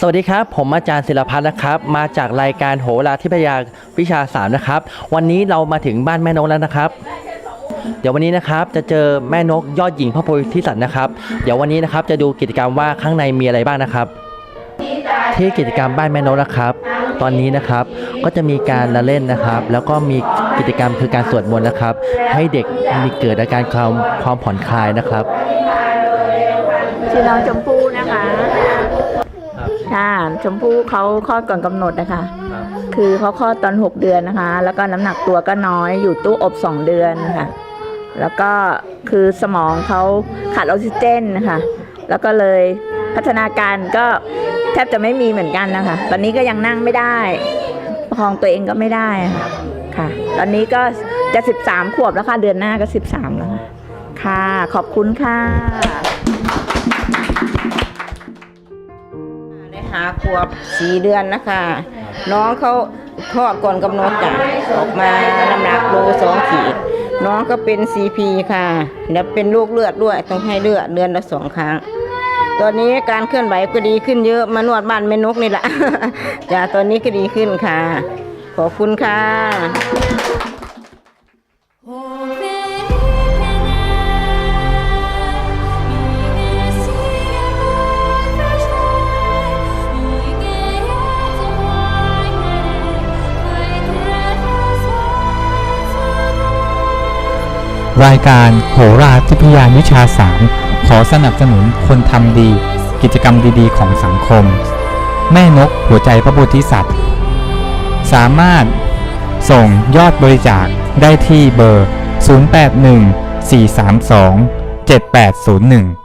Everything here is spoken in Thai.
สวัสดีครับ ผมอาจารย์ศิลพัฒน์นะครับ มาจากรายการโหราทิพยาวิชาสามนะครับ วันนี้เรามาถึงบ้านแม่นกแล้วนะครับ เดี๋ยววันนี้นะครับจะเจอแม่นกยอดหญิงพระโพธิสัตว์นะครับ เดี๋ยววันนี้นะครับจะดูกิจกรรมว่าข้างในมีอะไรบ้างนะครับ ที่กิจกรรมบ้านแม่นกนะครับ ตอนนี้นะครับก็จะมีการละเล่นนะครับ แล้วก็มีกิจกรรมคือการสวดมนต์นะครับ ให้เด็กมีเกิดอาการความความผ่อนคลายนะครับ ชื่อน้องชมพู่นะคะ ค่ะ ชมพู่เขาคลอดก่อนกำหนดนะคะคือเขาคลอดตอน 6 เดือนนะคะ แล้วก็น้ำหนักตัวก็น้อยอยู่ตู้อบ 2 เดือนค่ะ แล้วก็คือสมองเขาขาดออกซิเจนนะคะ แล้วก็เลยพัฒนาการก็แทบจะไม่มีเหมือนกันนะคะ ตอนนี้ก็ยังนั่งไม่ได้ ประคองตัวเองก็ไม่ได้ค่ะค่ะ ตอนนี้ก็จะ 13 ขวบแล้วค่ะ เดือนหน้าก็ 13 แล้วค่ะ ค่ะ ขอบคุณค่ะ ได้หาขวบสี่เดือนนะคะ น้องเขาคลอดก่อนกำหนดจ้ะออกมาน้ำหนักโลสองขีด น้องก็เป็นซีพีค่ะแล้วเป็นลูกเลือดด้วยต้องให้เลือดเดือนละสองครั้ง ตอนนี้การเคลื่อนไหวก็ดีขึ้นเยอะมานวดบ้านแม่นกนี่แหละจ้ะตอนนี้ก็ดีขึ้นค่ะ ขอบคุณค่ะ รายการโหราทิพยานวิชาสามขอสนับสนุนคนทำดี กิจกรรมดีๆ ของสังคม แม่นกหัวใจพระโพธิสัตว์ สามารถส่งยอดบริจาคได้ที่เบอร์ 081 432 7801